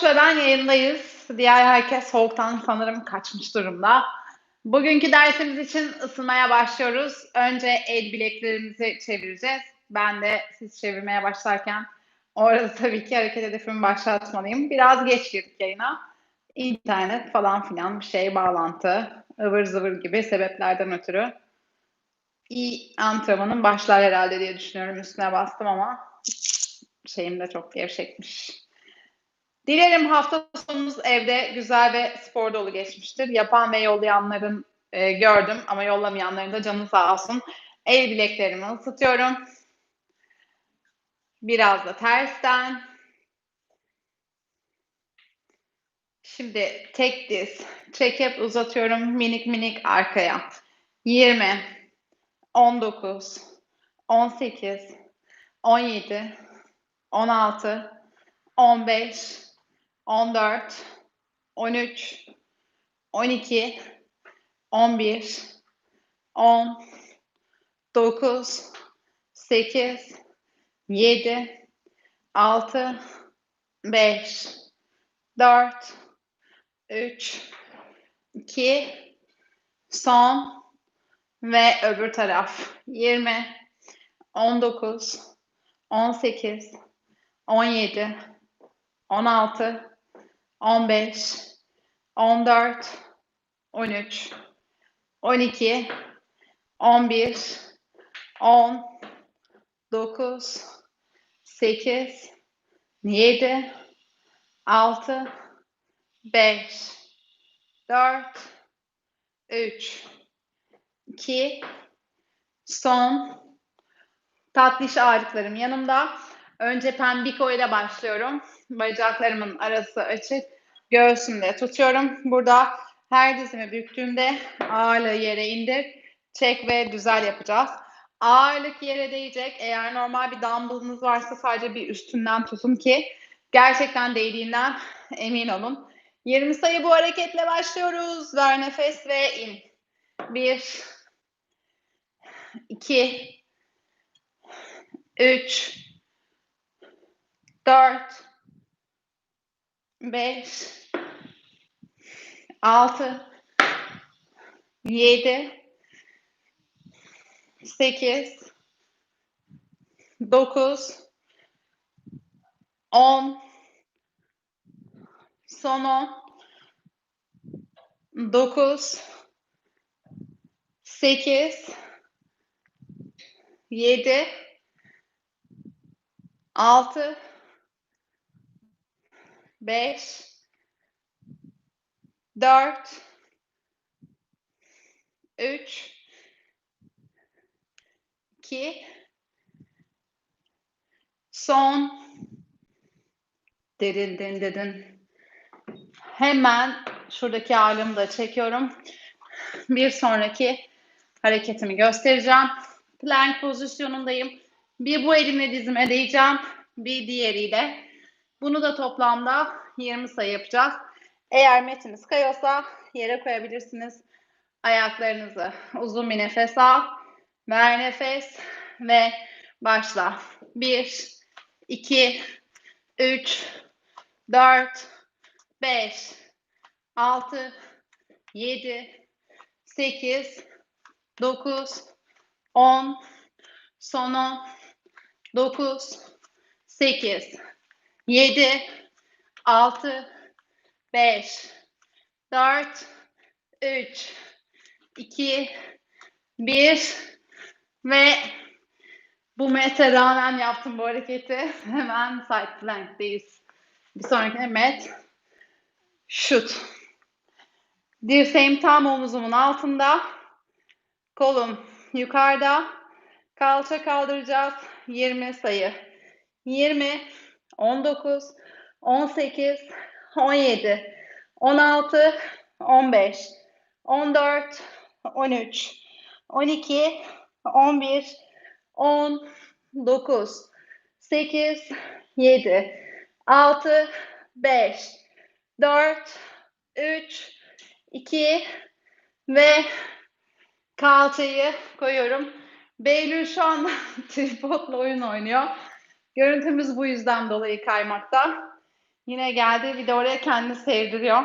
Koç ve ben yayındayız. Diğer herkes soğuktan sanırım kaçmış durumda. Bugünkü dersimiz için ısınmaya başlıyoruz. Önce el bileklerimizi çevireceğiz. Ben de siz çevirmeye başlarken orada tabii ki hareket hedefimi başlatmalıyım. Biraz geç girdik yayına. İnternet falan filan bir şey bağlantı, ıvır zıvır gibi sebeplerden ötürü. İyi antrenmanın başlar herhalde diye düşünüyorum. Üstüne bastım ama şeyim de çok gevşekmiş. Dilerim hafta sonunuz evde güzel ve spor dolu geçmiştir. Yapan ve yollayanların e, gördüm ama yollamayanların da canı sağ olsun. El bileklerimi ısıtıyorum. Biraz da tersten. Şimdi tek diz çekip uzatıyorum minik minik arkaya. 20, 19, 18, 17, 16, 15, 14, 13, 12, 11, 10, 9, 8, 7, 6, 5, 4, 3, 2, son ve öbür taraf 20, 19, 18, 17, 16, 15, 14, 13, 12, 11, 10, 9, 8, 7, 6, 5, 4, 3, 2, son. Tatlış ağırlıklarım yanımda. Önce pembiko ile başlıyorum. Bacaklarımın arası açık. Göğsümde tutuyorum. Burada her dizimi büktüğümde ağırlığı yere indir. Çek ve düzel yapacağız. Ağırlık yere değecek. Eğer normal bir dumbbellınız varsa sadece bir üstünden tutun ki gerçekten değdiğinden emin olun. 20 sayı bu hareketle başlıyoruz. Ver nefes ve in. 1 2 3 4 5 6 7 8 9 10 son 10 9 8 7 6 5 4 3 2 son. Derin derin derin. Hemen şuradaki ağırlığımı da çekiyorum. Bir sonraki hareketimi göstereceğim. Plank pozisyonundayım. Bir bu elimle dizime değeceğim. Bir diğeriyle bunu da toplamda 20 sayı yapacağız. Eğer metiniz kayıyorsa yere koyabilirsiniz ayaklarınızı. Uzun bir nefes al. Ver nefes ve başla. 1 2 3 4 5 6 7 8 9 10 son 10 9 8 7 6 5 4 3 2 1 ve bu mete rağmen yaptım bu hareketi. Hemen side plank'teyiz. Bir sonraki met şut. Dirseğim tam omuzumun altında. Kolum yukarıda. Kalça kaldıracağız. 20 sayı. 20, 19, 18, 17, 16, 15, 14, 13, 12, 11, 10, 9, 8, 7, 6, 5, 4, 3, 2 ve kalçayı koyuyorum. Beylül şu anda tripodla oyun oynuyor. Görüntümüz bu yüzden dolayı kaymakta. Yine geldi bir de oraya kendini sevdiriyor.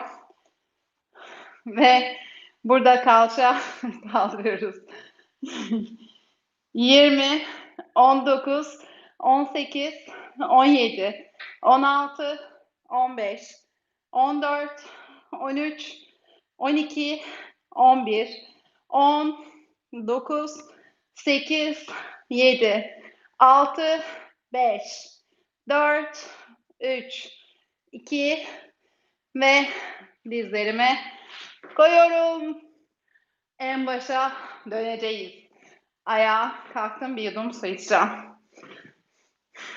Ve burada kalça kaldırıyoruz. 20, 19, 18, 17, 16, 15, 14, 13, 12, 11, 10, 9, 8, 7, 6, 5, 4, 3, 2 ve dizlerime koyuyorum. En başa döneceğiz. Ayağa kalktım bir yudum su içeceğim.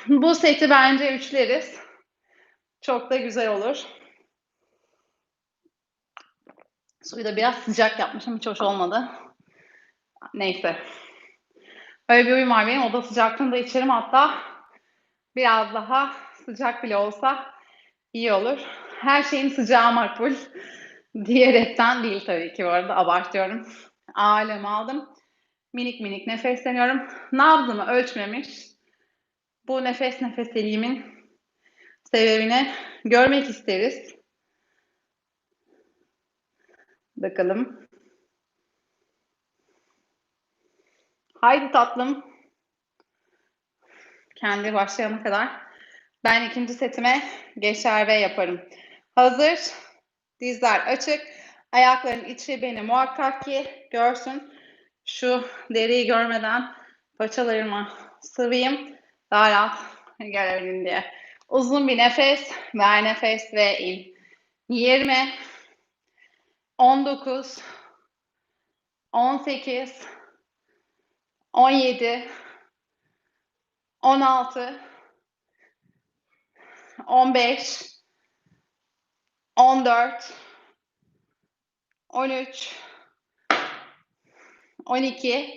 Bu seti bence üçleriz. Çok da güzel olur. Suyu da biraz sıcak yapmışım. Hiç hoş olmadı. Neyse. Öyle bir oyun var benim. Oda sıcaklığında içerim hatta biraz daha sıcak bile olsa iyi olur. Her şeyin sıcağı makbul. Diyerekten değil tabii ki bu arada abartıyorum. Alem aldım. Minik minik nefesleniyorum. Nabzımı ölçmemiş. Bu nefes nefeseliğimin sebebini görmek isteriz. Bakalım. Haydi tatlım. Kendi başlayana kadar. Ben ikinci setime geçer ve yaparım. Hazır. Dizler açık. Ayakların içi beni muhakkak ki görsün. Şu deriyi görmeden paçalarımı sıvayım. Daha rahat gelebilin diye. Uzun bir nefes. Ver nefes ve in. 20 19 18 17 16 15 14 13 12 11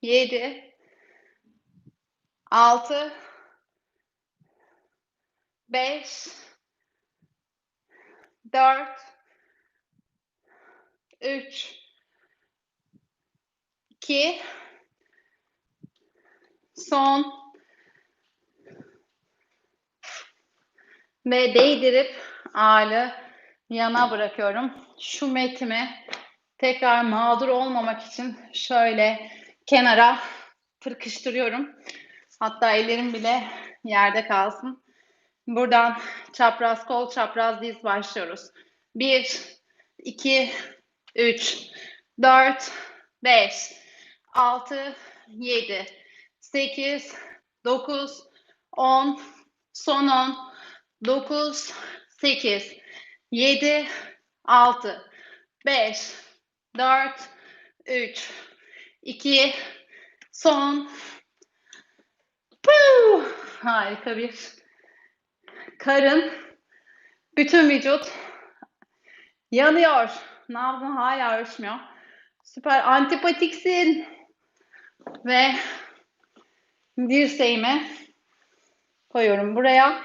10 9 8 7 6 5 4 3 2 son ve değdirip ağırlığı yana bırakıyorum. Şu metimi tekrar mağdur olmamak için şöyle kenara tırkıştırıyorum. Hatta ellerim bile yerde kalsın. Buradan çapraz kol, çapraz diz başlıyoruz. 1, 2, 3, 4, 5, 6, 7, 8, 9, 10, son 10, 9, 8, 7, 6, 5, 4, 3, 2, son. Puh! Harika bir karın, bütün vücut yanıyor. Nabzın hala ölçmüyor. Süper antipatiksin. Ve dirseğimi koyuyorum buraya.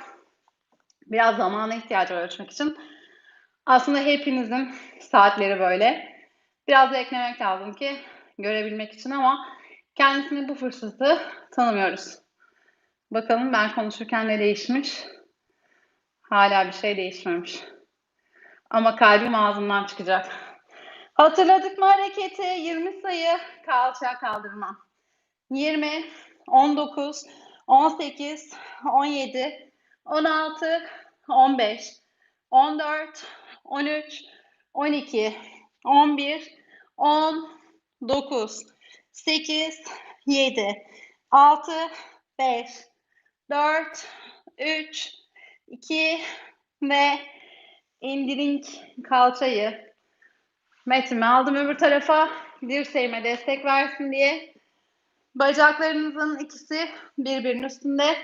Biraz zamana ihtiyacı var ölçmek için. Aslında hepinizin saatleri böyle. Biraz da eklemek lazım ki görebilmek için ama kendisine bu fırsatı tanımıyoruz. Bakalım ben konuşurken ne değişmiş? Hala bir şey değişmemiş. Ama kalbim ağzımdan çıkacak. Hatırladık mı hareketi? 20 sayı kalça kaldırma. 20, 19, 18, 17, 16, 15, 14, 13, 12, 11, 10, 9, 8, 7, 6, 5, 4, 3, 2 ve indirin kalçayı. Metimi aldım öbür tarafa. Dirseğime destek versin diye. Bacaklarınızın ikisi birbirinin üstünde.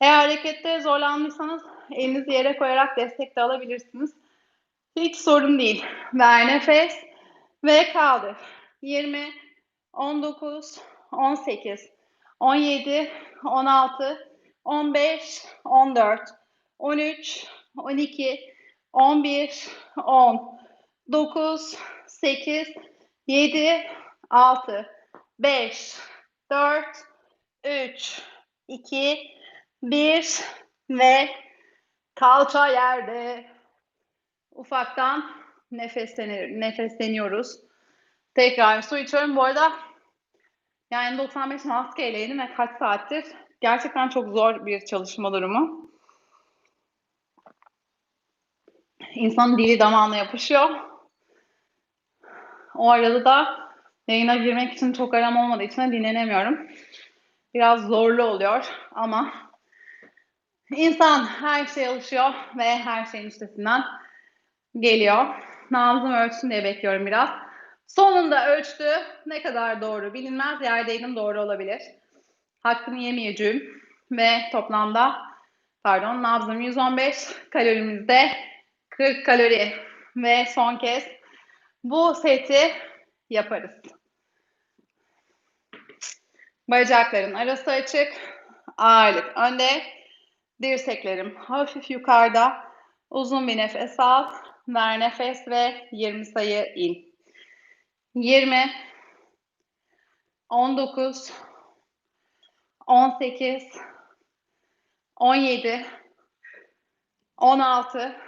Eğer harekette zorlandıysanız elinizi yere koyarak destek de alabilirsiniz. Hiç sorun değil. Ver nefes ve kaldır. 20, 19, 18, 17, 16, 15, 14, 13, 12, 11, 10, 9, 8, 7, 6, 5, 4, 3, 2, 1 ve kalça yerde. Ufaktan nefeslenir, nefesleniyoruz. Tekrar su içiyorum. Bu arada yani 95 maskeyleydim ve kaç saattir gerçekten çok zor bir çalışma durumu. İnsanın dili damağına yapışıyor. O arada da yayına girmek için çok aram olmadığı için de dinlenemiyorum. Biraz zorlu oluyor ama insan her şeye alışıyor ve her şeyin üstesinden geliyor. Nabzım ölçsün diye bekliyorum biraz. Sonunda ölçtü. Ne kadar doğru bilinmez. Yerdeydim doğru olabilir. Hakkını yemeyeceğim. Ve toplamda pardon nabzım 115 kalorimizde 40 kalori. Ve son kez bu seti yaparız. Bacakların arası açık. Ağırlık önde. Dirseklerim hafif yukarıda. Uzun bir nefes al. Ver nefes ve 20 sayı in. 20 19 18 17 16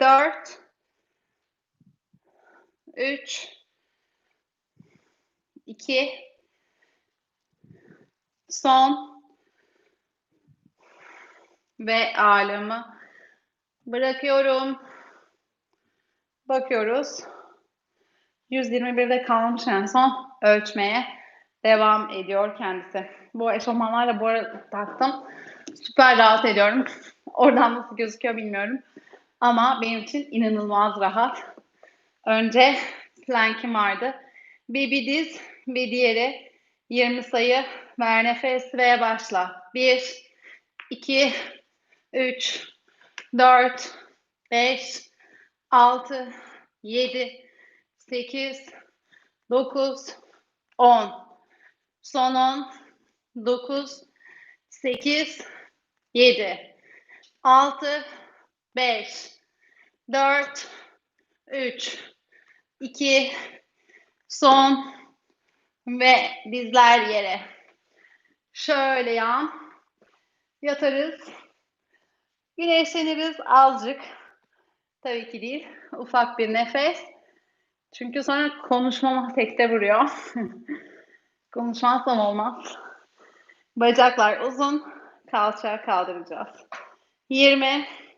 4 3 2 son ve ağırlığımı bırakıyorum. Bakıyoruz. 121'de kalmış en son ölçmeye devam ediyor kendisi. Bu eşofmanlarla bu arada taktım. Süper rahat ediyorum. Oradan nasıl gözüküyor bilmiyorum. Ama benim için inanılmaz rahat. Önce plank'im vardı. Bir, bir diz, bir diğeri. 20 sayı. Ver nefes ve başla. 1, 2, 3, 4, 5, 6, 7, 8, 9, 10. Son 10, 9, 8, 7, 6, 5, 4, 3, 2, son ve dizler yere. Şöyle yan yatarız. Güneşleniriz azıcık. Tabii ki değil. Ufak bir nefes. Çünkü sonra konuşmama tekte vuruyor. Konuşmazsam olmaz. Bacaklar uzun. Kalça kaldıracağız. 20,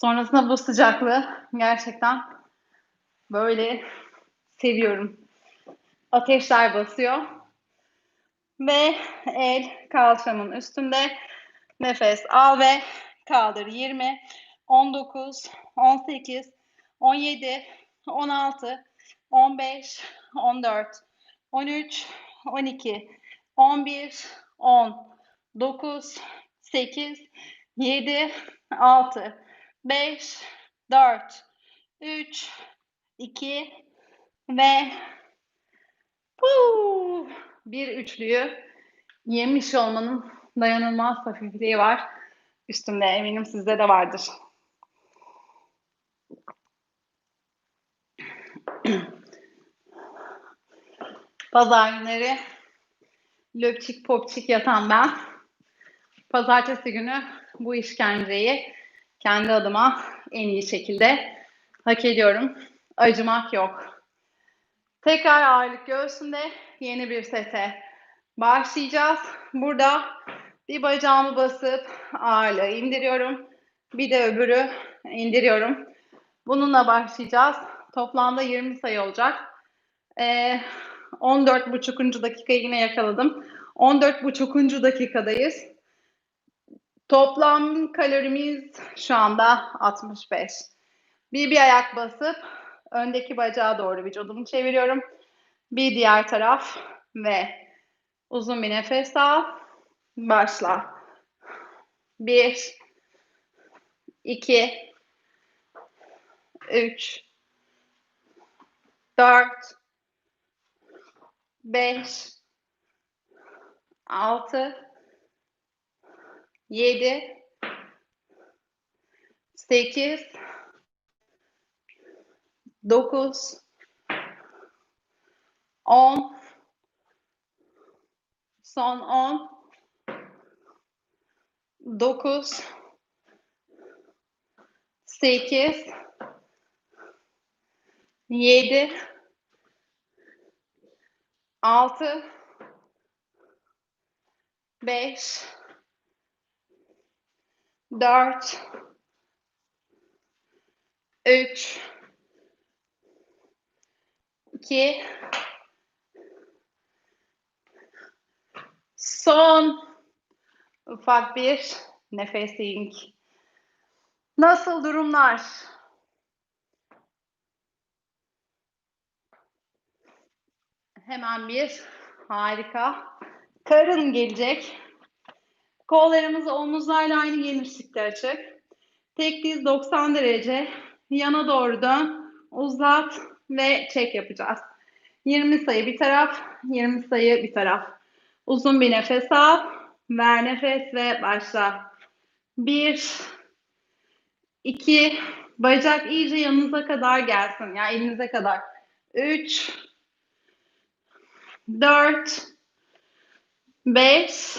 Sonrasında bu sıcaklığı gerçekten böyle seviyorum. Ateşler basıyor. Ve el kalçamın üstünde. Nefes al ve kaldır. 20, 19, 18, 17, 16, 15, 14, 13, 12, 11, 10, 9, 8, 7, 6, 5, 4, 3, 2 ve huu, bir üçlüyü yemiş olmanın dayanılmaz hafifliği var. Üstümde eminim sizde de vardır. Pazar günleri löpçik popçik yatan ben. Pazartesi günü bu işkenceyi kendi adıma en iyi şekilde hak ediyorum. acımak yok. Tekrar ağırlık göğsünde yeni bir sete başlayacağız. Burada bir bacağımı basıp ağırlığı indiriyorum. Bir de öbürü indiriyorum. Bununla başlayacağız. Toplamda 20 sayı olacak. Ee, 14,5. dakikayı yine yakaladım. 14,5. dakikadayız. Toplam kalorimiz şu anda 65. Bir bir ayak basıp öndeki bacağa doğru vücudumu çeviriyorum. Bir diğer taraf ve uzun bir nefes al. Başla. Bir, iki, üç, dört, beş, altı, yedi, sekiz, dokuz, on, son on, dokuz, sekiz, yedi, altı, beş, dört, üç, iki, son ufak bir nefesing. Nasıl durumlar? Hemen bir harika. Karın gelecek. Kollarımız omuzlarla aynı genişlikte açık. Tek diz 90 derece. Yana doğru dön. Uzat ve çek yapacağız. 20 sayı bir taraf, 20 sayı bir taraf. Uzun bir nefes al. Ver nefes ve başla. 1 2 bacak iyice yanınıza kadar gelsin. Yani elinize kadar. 3 4 5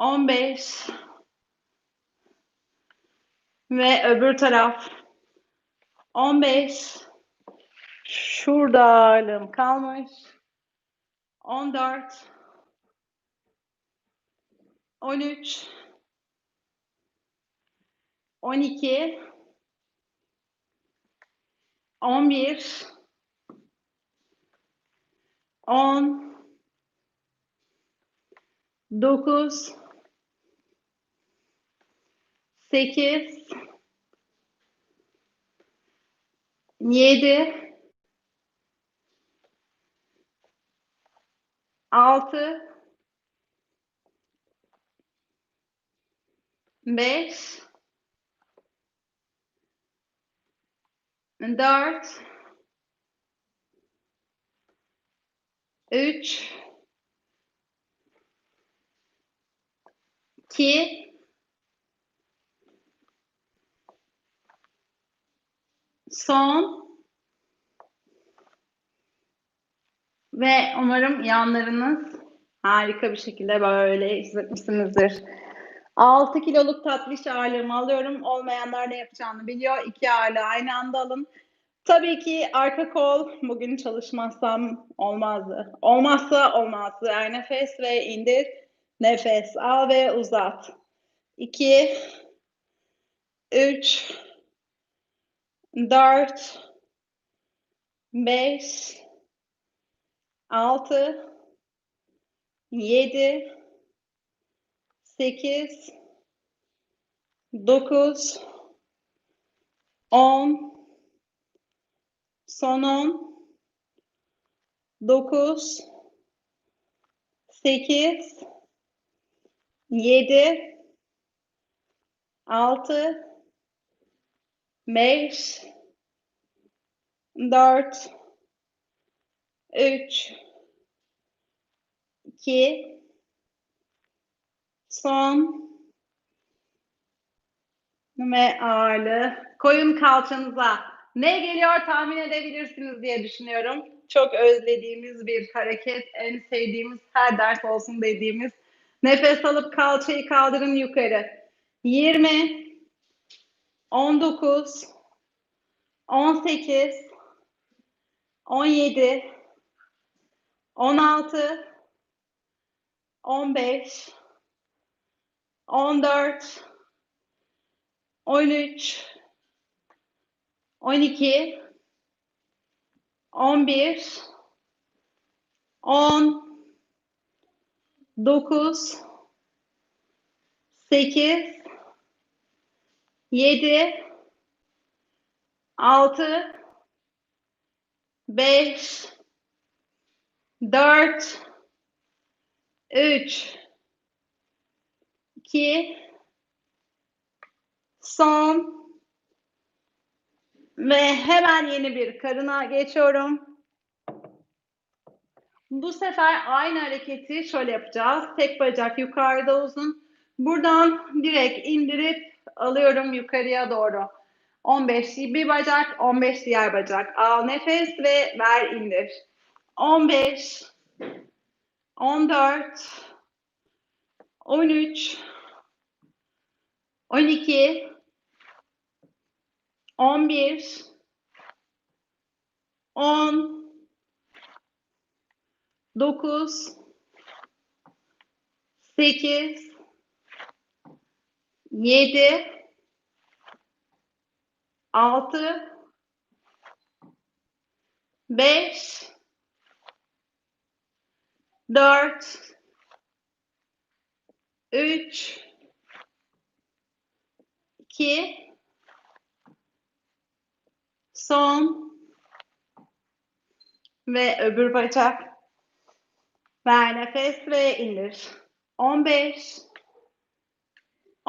15 ve öbür taraf 15 şurada ağırlığım kalmış. 14 13 12 11 10 9 8 7 6 5 4 3 2 son ve umarım yanlarınız harika bir şekilde böyle hissetmişsinizdir. 6 kiloluk tatlış ağırlığımı alıyorum. Olmayanlar ne yapacağını biliyor. İki ağırlığı aynı anda alın. Tabii ki arka kol bugün çalışmazsam olmazdı. Olmazsa olmazdı. Yani nefes ve indir. Nefes al ve uzat. 2 3 4 5 6 7 8 9 10 son 10 9 8 7 6 5 4 3 2 son ve ağırlığı koyun kalçanıza. Ne geliyor tahmin edebilirsiniz diye düşünüyorum. Çok özlediğimiz bir hareket, en sevdiğimiz her ders olsun dediğimiz. Nefes alıp kalçayı kaldırın yukarı. 20 19 18 17 16 15 14 13 12 11 10 9 8 7 6 5 4 3 2 son. Ve hemen yeni bir karına geçiyorum. Bu sefer aynı hareketi şöyle yapacağız. Tek bacak yukarıda uzun. Buradan direkt indirip alıyorum yukarıya doğru. 15 bir bacak, 15 diğer bacak. Al nefes ve ver indir. 15 14 13 12 11 10 9 8 7 6 5 4 3 2 son. Ve öbür bacak. Ver nefes ve indir. 15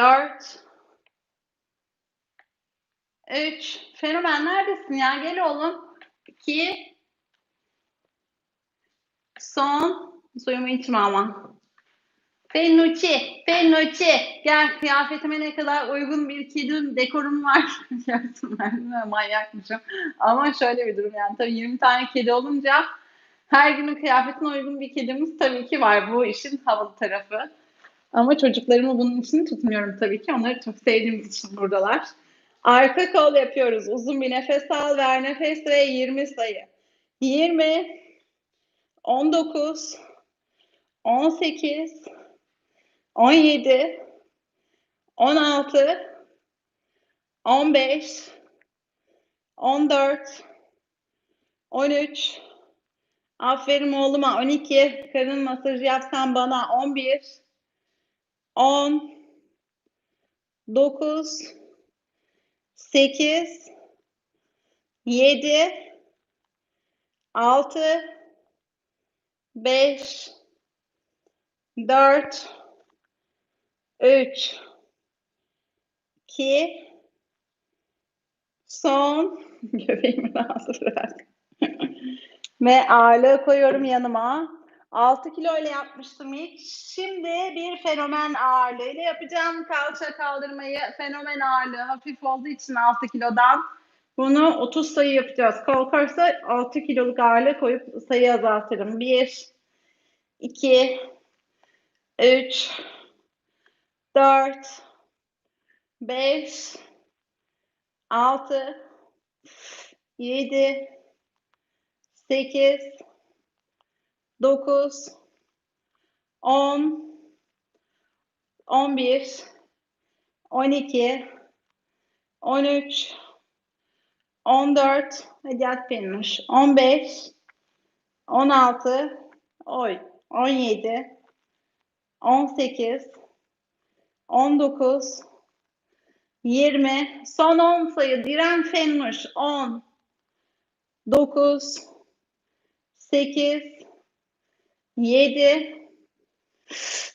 4 3 Fenomen neredesin ya? Gel oğlum. 2 Son Suyumu içme ama. Fenuçi, Fenuçi. Gel kıyafetime ne kadar uygun bir kedim dekorum var. Gerçekten ben manyakmışım. Ama şöyle bir durum yani tabii 20 tane kedi olunca her günün kıyafetine uygun bir kedimiz tabii ki var. Bu işin havalı tarafı. Ama çocuklarımı bunun için tutmuyorum tabii ki. Onları çok sevdiğimiz için buradalar. Arka kol yapıyoruz. Uzun bir nefes al, ver nefes ve 20 sayı. 20 19 18 17 16 15 14 13 Aferin oğluma 12 karın masajı yapsan bana 11 10 9 8 7 6 5 4 3 2 son göbeğimi bırak. Ve ağırlığı koyuyorum yanıma. 6 kilo ile yapmıştım ilk. Şimdi bir fenomen ağırlığıyla yapacağım. Kalça kaldırmayı fenomen ağırlığı hafif olduğu için 6 kilodan. Bunu 30 sayı yapacağız. Kalkarsa 6 kiloluk ağırlığı koyup sayı azaltırım. 1, 2, 3, 4, 5, 6, 7, 8, 9, 10, 11, 12, 13, 14 hadi at benimmiş. 15 16 oy. 17 18 19 20 son 10 sayı. Diren Fenmiş 10 9 8 7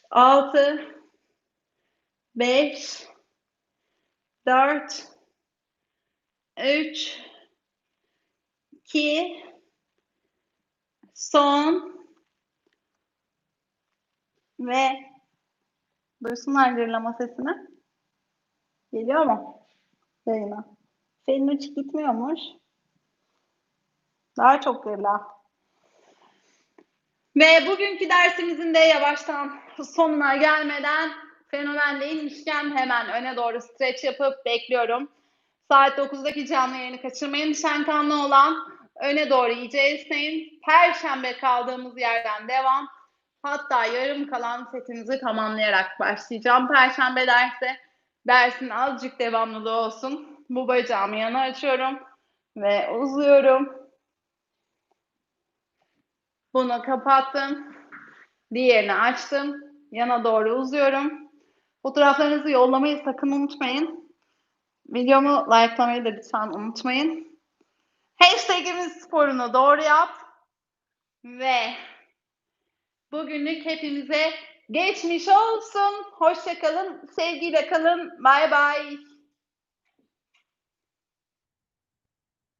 6 5 4 3 2 son ve duysunlar gırlama sesini. Geliyor mu? Yayına. Senin hiç gitmiyormuş. Daha çok gırla. Ve bugünkü dersimizin de yavaştan sonuna gelmeden fenomenle inmişken hemen öne doğru streç yapıp bekliyorum. Saat 9'daki canlı yayını kaçırmayın. Şenkanlı olan öne doğru iyice esneyin. Perşembe kaldığımız yerden devam. Hatta yarım kalan setimizi tamamlayarak başlayacağım. Perşembe derse dersin azıcık devamlılığı olsun. Bu bacağımı yana açıyorum ve uzuyorum. Bunu kapattım. Diğerini açtım. Yana doğru uzuyorum. Fotoğraflarınızı yollamayı sakın unutmayın. Videomu likelamayı da lütfen unutmayın. Hashtagimiz sporunu doğru yap. Ve bugünlük hepimize geçmiş olsun. Hoşça kalın. Sevgiyle kalın. Bay bay.